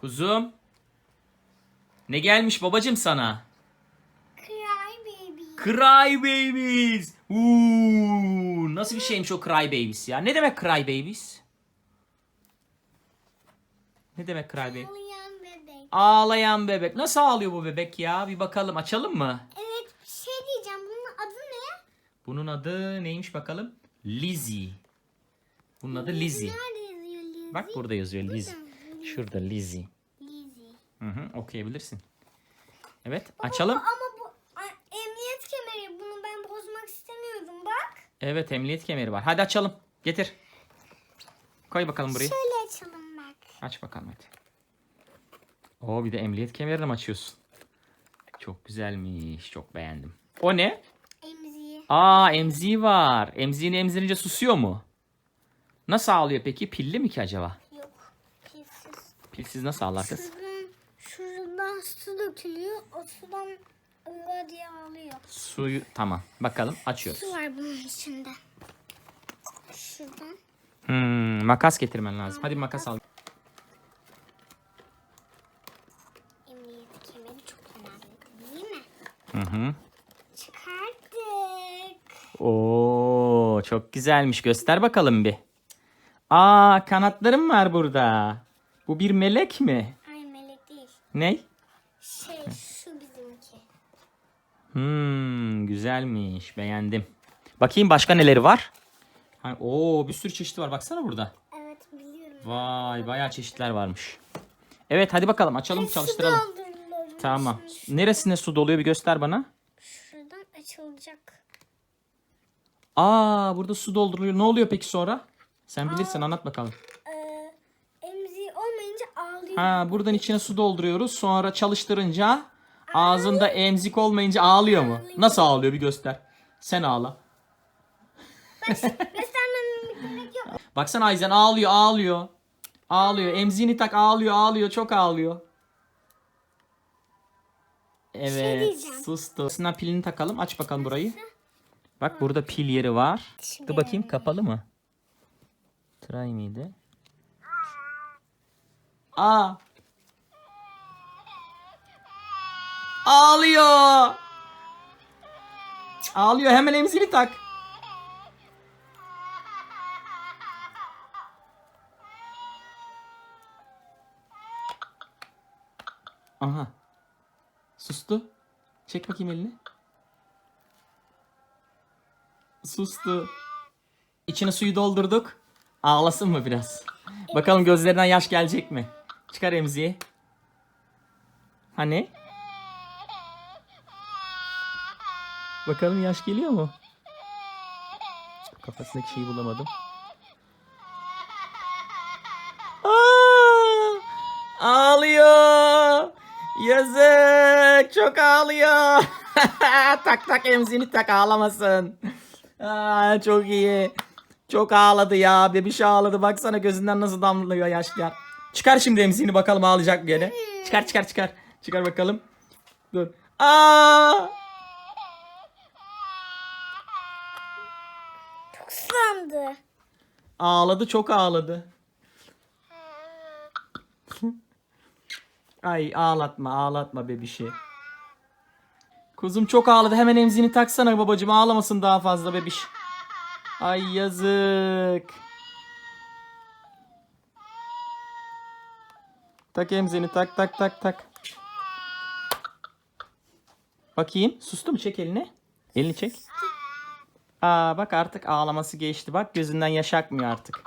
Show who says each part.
Speaker 1: Kuzum. Ne gelmiş babacım sana?
Speaker 2: Cry baby.
Speaker 1: Cry babies. Uuu, nasıl bir şeymiş o cry babies ya? Ne demek cry babies? Ne demek cry baby?
Speaker 2: Ağlayan bebek.
Speaker 1: Ağlayan bebek. Nasıl ağlıyor bu bebek ya? Bir bakalım açalım mı?
Speaker 2: Evet bir şey diyeceğim. Bunun adı ne?
Speaker 1: Bunun adı neymiş bakalım? Lizzie. Bunun adı Lizzie.
Speaker 2: Nerede yazıyor Lizzie?
Speaker 1: Bak burada yazıyor Lizzie. Şurada Lizzie.
Speaker 2: Lizzie.
Speaker 1: Hı hı, okuyabilirsin. Evet, açalım.
Speaker 2: Ama bu a, emniyet kemeri. Bunu ben bozmak istemiyorum bak.
Speaker 1: Evet, emniyet kemeri var. Hadi açalım. Getir. Koy bakalım burayı.
Speaker 2: Şöyle açalım bak.
Speaker 1: Aç bakalım hadi. Oo bir de emniyet kemerini mi açıyorsun? Çok güzelmiş. Çok beğendim. O ne?
Speaker 2: Emziği.
Speaker 1: Aa emziği var. Emziğini emzirince susuyor mu? Nasıl ağlıyor peki? Pilli mi ki acaba?
Speaker 2: Pilsiz
Speaker 1: nasıl kız?
Speaker 2: Şuradan, şuradan su dökülüyor. O sudan ıra diye ağlıyor.
Speaker 1: Suyu tamam. Bakalım açıyoruz.
Speaker 2: Su var bunun içinde. Şuradan.
Speaker 1: Hmm, makas getirmen lazım. Hadi makas al.
Speaker 2: Emniyet kemeri çok önemli. Değil mi?
Speaker 1: Hı hı.
Speaker 2: Çıkarttık.
Speaker 1: Oo, çok güzelmiş. Göster bakalım bir. Aa, kanatlarım var burada. Bu bir melek mi?
Speaker 2: Ay melek değil.
Speaker 1: Ne?
Speaker 2: Şey şu bizimki.
Speaker 1: Hmm, güzelmiş. Beğendim. Bakayım başka neleri var? Ha, oo, bir sürü çeşit var. Baksana burada.
Speaker 2: Evet biliyorum.
Speaker 1: Vay, bayağı çeşitler varmış. Evet, hadi bakalım açalım, çalıştıralım.
Speaker 2: Su doldurulur.
Speaker 1: Tamam. Neresine su doluyor bir göster bana.
Speaker 2: Şuradan açılacak.
Speaker 1: Aa, burada su dolduruluyor. Ne oluyor peki sonra? Sen bilirsin, anlat bakalım.
Speaker 2: Ee, emziği olmayınca ağlıyor.
Speaker 1: Ha, buradan içine su dolduruyoruz. Sonra çalıştırınca ağzında emzik olmayınca ağlıyor mu? Nasıl ağlıyor bir göster. Sen ağla. Baksana Ayzen ağlıyor, ağlıyor. Ağlıyor. Emziğini tak ağlıyor, ağlıyor. Çok ağlıyor. Evet.
Speaker 2: Şey diyeceğim.
Speaker 1: sustu. Sınav pilini takalım. Aç bakalım burayı. Bak burada pil yeri var. Dur bakayım kapalı mı? Try miydi? Aa. Ağlıyor. Ağlıyor. Hemen emziğini tak. Aha. Sustu. Çek bakayım elini. Sustu. İçine suyu doldurduk. Ağlasın mı biraz? Bakalım gözlerinden yaş gelecek mi? Çıkar emziği. Hani? Bakalım yaş geliyor mu? Kafasındaki şeyi bulamadım. Aa, ağlıyor. Yazık. Çok ağlıyor. tak tak emzini tak ağlamasın. Aa, çok iyi. Çok ağladı ya. Bebiş ağladı. Baksana gözünden nasıl damlıyor yaşlar. Çıkar şimdi emziğini bakalım ağlayacak mı gene. Çıkar çıkar çıkar. Çıkar bakalım. Dur. Aa!
Speaker 2: Çok ıslandı.
Speaker 1: Ağladı çok ağladı. Ay ağlatma ağlatma bebişi. Kuzum çok ağladı. Hemen emzini taksana babacığım. Ağlamasın daha fazla bebiş. Ay yazık. Tak emzini tak tak tak tak. Bakayım. Sustu mu? Çek elini. Elini çek. Aa bak artık ağlaması geçti. Bak gözünden yaş akmıyor artık.